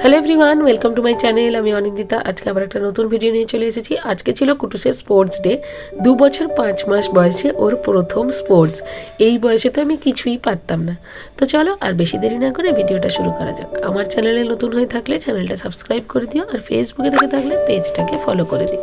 Hello everyone welcome to my channel আমি অনিন্দিতা। আজকে আবার একটা নতুন ভিডিও নিয়ে চলে এসেছি। আজকে ছিল কুটুসের স্পোর্টস ডে দু বছর পাঁচ মাস বয়সে ওর প্রথম স্পোর্টস এই বয়সে তো আমি কিছুই পারতাম না। তো চলো আর বেশি দেরি না করে ভিডিওটা শুরু করা যাক। আমার চ্যানেলে নতুন হয়ে থাকলে চ্যানেলটা সাবস্ক্রাইব করে দিও আর ফেসবুকে থেকে থাকলে পেজটাকে ফলো করে দিও।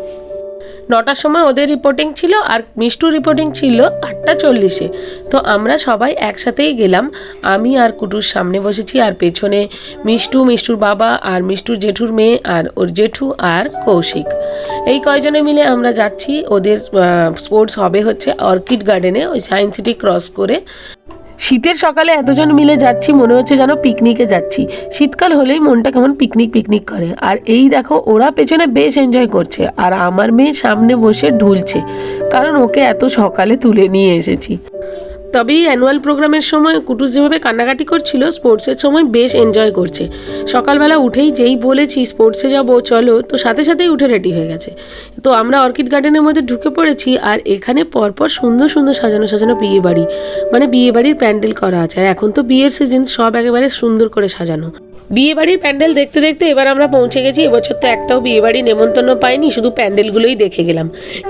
নটার সময় ওদের রিপোর্টিং ছিল আর মিষ্টু রিপোর্টিং ছিল আটটা চল্লিশে। তো আমরা সবাই একসাথেই গেলাম। আমি আর কুটুর সামনে বসেছি আর পেছনে মিষ্টু, মিষ্টুর বাবা আর মিষ্টুর জেঠুর মেয়ে আর ওর জেঠু আর কৌশিক। এই কয়জনে মিলে আমরা যাচ্ছি। ওদের স্পোর্টস হবে হচ্ছে অর্কিড গার্ডেনে ওই সায়েন্স সিটি ক্রস করে। শীতের সকালে এতজন মিলে যাচ্ছি, মনে হচ্ছে যেন পিকনিকে যাচ্ছি। শীতকাল হলেই মনটা কেমন পিকনিক পিকনিক করে। আর এই দেখো, ওরা পেছনে বেশ এনজয় করছে। আর আমার মেয়ে সামনে বসে ঢুলছে, কারণ ওকে এত সকালে তুলে নিয়ে এসেছি। তবে অ্যানুয়াল প্রোগ্রামের সময় কুটুস যেভাবে কান্নাকাটি করছিল স্পোর্টসের সময় বেশ এনজয় করছে। সকালবেলা উঠেই যেই বলেছি স্পোর্টসে যাব, চলো, তো সাথে সাথেই উঠে রেডি হয়ে গেছে। তো আমরা অর্কিড গার্ডেনের মধ্যে ঢুকে পড়েছি আর এখানে পরপর সুন্দর সুন্দর সাজানো সাজানো বিয়ে বাড়ি। মানে বিয়ে বাড়ির প্যান্ডেল করা আছে। আর এখন তো বিয়ের সিজন সব একেবারে সুন্দর করে সাজানো। বিয়ে বাড়ির প্যান্ডেল দেখতে দেখতে এবার আমরা পৌঁছে গেছি। এবছর তো একটাও বিয়ে বাড়ির নেমন্তন্ন পাইনি, শুধু প্যান্ডেলগুলোই দেখে গেলাম।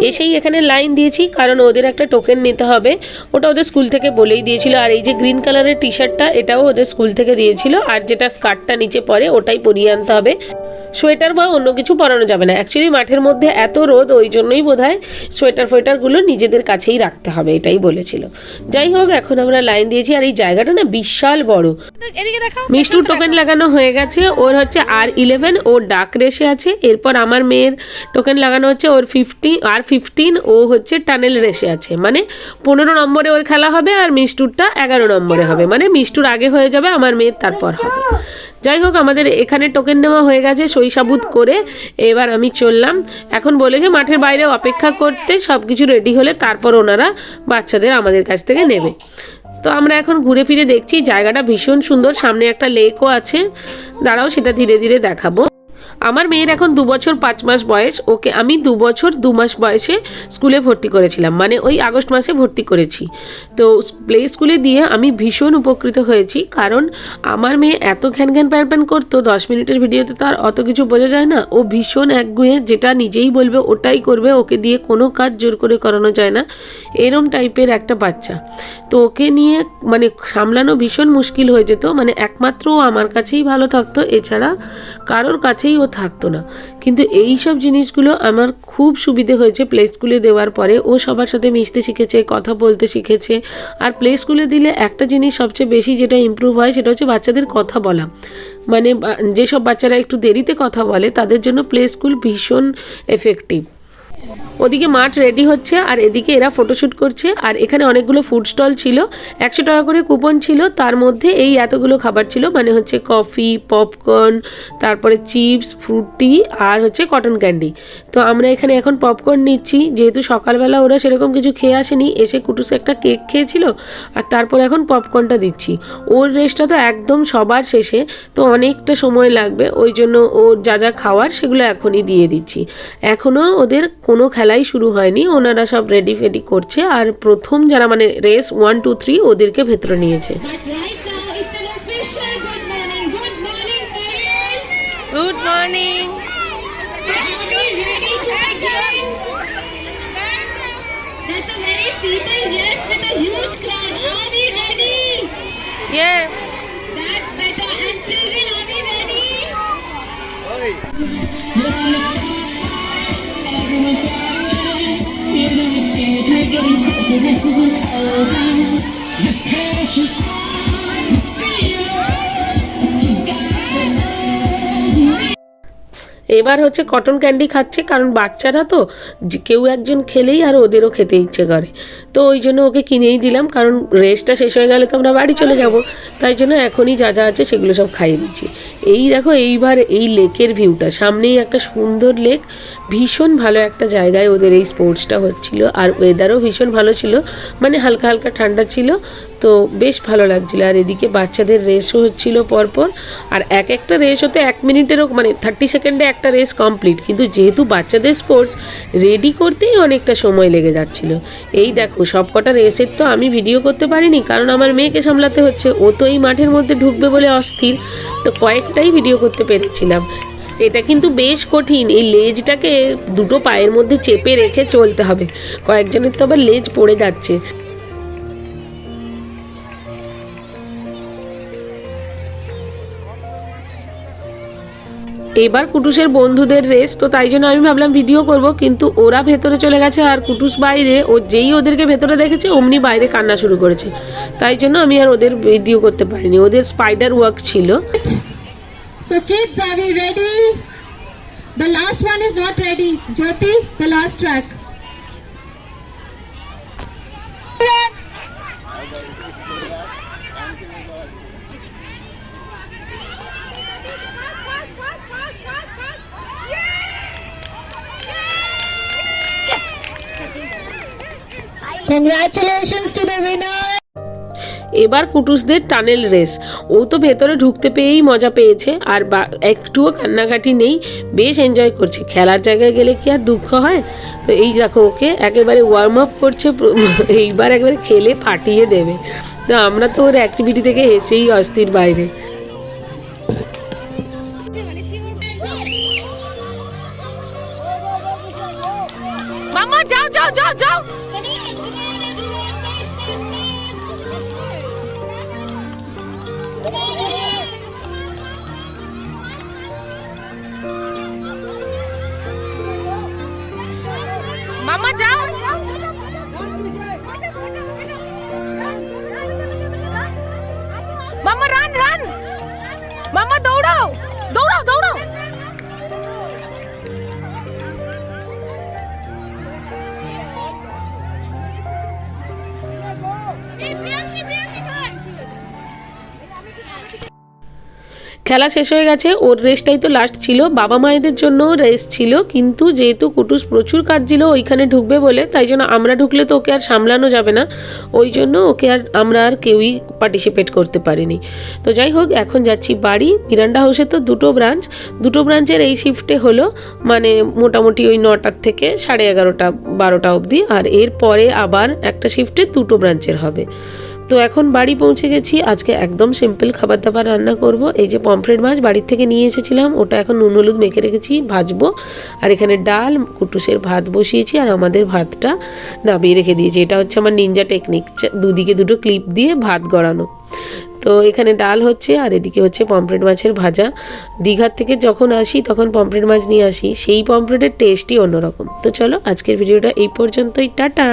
এসেই এখানে লাইন দিয়েছি, কারণ ওদের একটা টোকেন নিতে হবে। ওটা ওদের স্কুল থেকে বলেই দিয়েছিল। আর এই যে গ্রিন কালারের টি শার্টটা এটাও ওদের স্কুল থেকে দিয়েছিল। আর যেটা স্কার্টটা নিচে পরে ওটাই পরিয়ে আনতে হবে। সোয়েটার বা অন্য কিছু পরানো যাবে না। অ্যাকচুয়ালি মাঠের মধ্যে এত রোদ ওই জন্যই বোধ হয় সোয়েটার ফোয়েটারগুলো নিজেদের কাছেই রাখতে হবে এটাই বলেছিল। যাই হোক এখন আমরা লাইন দিয়েছি আর এই জায়গাটা না বিশাল বড়। মিষ্টুর টোকেন লাগানো হয়ে গেছে ওর হচ্ছে আর ইলেভেন ওর ডাক রেসে আছে এরপর আমার মেয়ের টোকেন লাগানো হচ্ছে ওর ফিফটিন আর ফিফটিন ও হচ্ছে টানেল রেসে আছে। মানে পনেরো নম্বরে ওর খেলা হবে আর মিষ্টুরটা এগারো নম্বরে হবে। মানে মিষ্টুর আগে হয়ে যাবে আমার মেয়ের তারপর হবে। যাই হোক, আমাদের এখানে টোকেন নেওয়া হয়ে গেছে সইসাবুত করে এবার আমি চললাম। এখন বলেছে মাঠের বাইরে অপেক্ষা করতে সব কিছু রেডি হলে তারপর ওনারা বাচ্চাদের আমাদের কাছ থেকে নেবে। তো আমরা এখন ঘুরে ফিরে দেখছি, জায়গাটা ভীষণ সুন্দর, সামনে একটা লেকও আছে। দাঁড়াও, সেটা ধীরে ধীরে দেখাবো। আমার মেয়ের এখন দু বছর পাঁচ মাস বয়স, ওকে আমি দু বছর দু মাস বয়সে স্কুলে ভর্তি করেছিলাম মানে ওই আগস্ট মাসে ভর্তি করেছি। তো প্লে স্কুলে দিয়ে আমি ভীষণ উপকৃত হয়েছি, কারণ আমার মেয়ে এত ঘ্যান ঘ্যান প্যান প্যান করতো, দশ মিনিটের ভিডিওতে তার অত কিছু বোঝা যায় না, ও ভীষণ একগুঁয়ে যেটা নিজেই বলবে ওটাই করবে, ওকে দিয়ে কোনো কাজ জোর করে করানো যায় না, এরম টাইপের একটা বাচ্চা। তো ওকে নিয়ে মানে সামলানো ভীষণ মুশকিল হয়ে যেত মানে একমাত্র ও আমার কাছেই ভালো থাকতো, এছাড়া কারোর কাছেই ও থাকতো না। কিন্তু এই সব জিনিসগুলো আমার খুব সুবিধে হয়েছে প্লে স্কুলে দেওয়ার পরে। ও সবার সাথে মিশতে শিখেছে, কথা বলতে শিখেছে। আর প্লে স্কুলে দিলে একটা জিনিস সবচেয়ে বেশি যেটা ইম্প্রুভ হয় সেটা হচ্ছে বাচ্চাদের কথা বলা। মানে যেসব বাচ্চারা একটু দেরিতে কথা বলে তাদের জন্য প্লে স্কুল ভীষণ এফেক্টিভ ওদিকে মাঠ রেডি হচ্ছে, আর এদিকে এরা ফটোশ্যুট করছে, আর এখানে অনেকগুলো ফুড স্টল ছিল। একশো টাকা করে কুপন ছিল, তার মধ্যে এই এতগুলো খাবার ছিল মানে হচ্ছে কফি পপকর্ন তারপরে চিপস ফ্রুটি আর হচ্ছে কটন ক্যান্ডি তো আমরা এখানে এখন পপকর্ন নিচ্ছি, যেহেতু সকালবেলা ওরা সেরকম কিছু খেয়ে আসেনি, এসে কুটুস একটা কেক খেয়েছিল, আর তারপর এখন পপকর্নটা দিচ্ছি। ওর রেসটা তো একদম সবার শেষে, তো অনেকটা সময় লাগবে, ওই জন্য ওর যা যা খাওয়ার সেগুলো এখনই দিয়ে দিচ্ছি। এখনও ওদের কোনো খেলাই শুরু হয়নি। ওনারা সব রেডি ফেডি করছে। আর প্রথম যারা মানে রেস ওয়ান টু থ্রি ওদেরকে ভেতরে নিয়েছে। Yeah. That's This is it, oh, you precious. এবার হচ্ছে কটন ক্যান্ডি খাচ্ছে, কারণ বাচ্চারা তো কেউ একজন খেলেই আর ওদেরও খেতে ইচ্ছে করে। তো ওই জন্য ওকে কিনেই দিলাম, কারণ রেস্টটা শেষ হয়ে গেলে তো আমরা বাড়ি চলে যাব। তাই জন্য এখনই যা যা আছে সেগুলো সব খাইয়ে দিচ্ছি। এই দেখো, এইবার এই লেকের ভিউটা সামনেই একটা সুন্দর লেক ভীষণ ভালো একটা জায়গায় ওদের এই স্পোর্টসটা হচ্ছিল। আর ওয়েদারও ভীষণ ভালো ছিল মানে হালকা হালকা ঠান্ডা ছিল। তো বেশ ভালো লাগছিল। আর এদিকে বাচ্চাদের রেসও হচ্ছিল পরপর। আর এক একটা রেস হতে এক মিনিটেরও মানে থার্টি সেকেন্ডে একটা রেস কমপ্লিট কিন্তু যেহেতু বাচ্চাদের স্পোর্টস রেডি করতেই অনেকটা সময় লেগে যাচ্ছিল। এই দেখো সব কটা রেসের তো আমি ভিডিও করতে পারিনি, কারণ আমার মেয়েকে সামলাতে হচ্ছে। ও তো এই মাঠের মধ্যে ঢুকবে বলে অস্থির। তো কয়েকটাই ভিডিও করতে পেরেছিলাম। এটা কিন্তু বেশ কঠিন। এই লেজটাকে দুটো পায়ের মধ্যে চেপে রেখে চলতে হবে। কয়েকজনের তো আবার লেজ পড়ে যাচ্ছে। এবার কুটুসের বন্ধুদের রেস তো তাই জন্য আমি ভাবলাম ভিডিও করব, কিন্তু ওরা ভেতরে চলে গেছে আর কুটুস বাইরে, ও যেই ওদেরকে ভেতরে দেখেছে, অমনি বাইরে কান্না শুরু করেছে। তাই জন্য আমি আর ওদের ভিডিও করতে পারিনি। ওদের স্পাইডার ওয়ার্ক ছিল। So kids. Congratulations to the winner. এবার কুটুসদের টানেল রেস। ও তো ভেতরে ঢুকতে পেয়েই মজা পেয়েছে আর বা একটুও কান্নাকাটি নেই বেশ এনজয় করছে। খেলার জায়গায় গেলে কি আর দুঃখ হয়? তো এই দেখো ওকে একেবারে ওয়ার্ম আপ করছে এইবার একবারে খেলে ফাটিয়ে দেবে। তো আমরা তো ওর অ্যাক্টিভিটি থেকে হেসেই অস্থির বাইরে। মামা যাও যাও যাও যাও। মামা খেলা শেষ হয়ে গেছে, ওর রেসটাই তো লাস্ট ছিল। বাবা মায়েদের জন্য রেস ছিল, কিন্তু যেহেতু কুটুস প্রচুর কাজ ছিল ওইখানে ঢুকবে বলে, তাই জন্য আমরা ঢুকলে তো ওকে আর সামলানো যাবে না। ওই জন্য ওকে আর আমরা আর কেউই পার্টিসিপেট করতে পারিনি। তো যাই হোক, এখন যাচ্ছি বাড়ি। মিরান্ডা হাউসে তো দুটো ব্রাঞ্চ দুটো ব্রাঞ্চের এই শিফটে হলো মানে মোটামুটি ওই নটার থেকে সাড়ে এগারোটা, বারোটা অবধি। আর এর পরে আবার একটা শিফটে দুটো ব্রাঞ্চের হবে। তো এখন বাড়ি পৌঁছে গেছি। আজকে একদম সিম্পল খাবার দাবার রান্না করব। এই যে পমফ্রেট মাছ বাড়ির থেকে নিয়ে এসেছিলাম, ওটা এখন নুন হলুদ মেখে রেখেছি, ভাজবো। আর এখানে ডাল, কুটুসের ভাত বসিয়েছি, আর আমাদের ভাতটা নামিয়ে রেখে দিয়েছি। এটা হচ্ছে আমার নিনজা টেকনিক দুদিকে দুটো ক্লিপ দিয়ে ভাত গড়ানো। তো এখানে ডাল হচ্ছে, আর এদিকে হচ্ছে পমফ্রেট মাছের ভাজা। দীঘার থেকে যখন আসি, তখন পমফ্রেট মাছ নিয়ে আসি। সেই পমফ্রেটের টেস্টই অন্যরকম। তো চলো, আজকের ভিডিওটা এই পর্যন্তই। টাটা!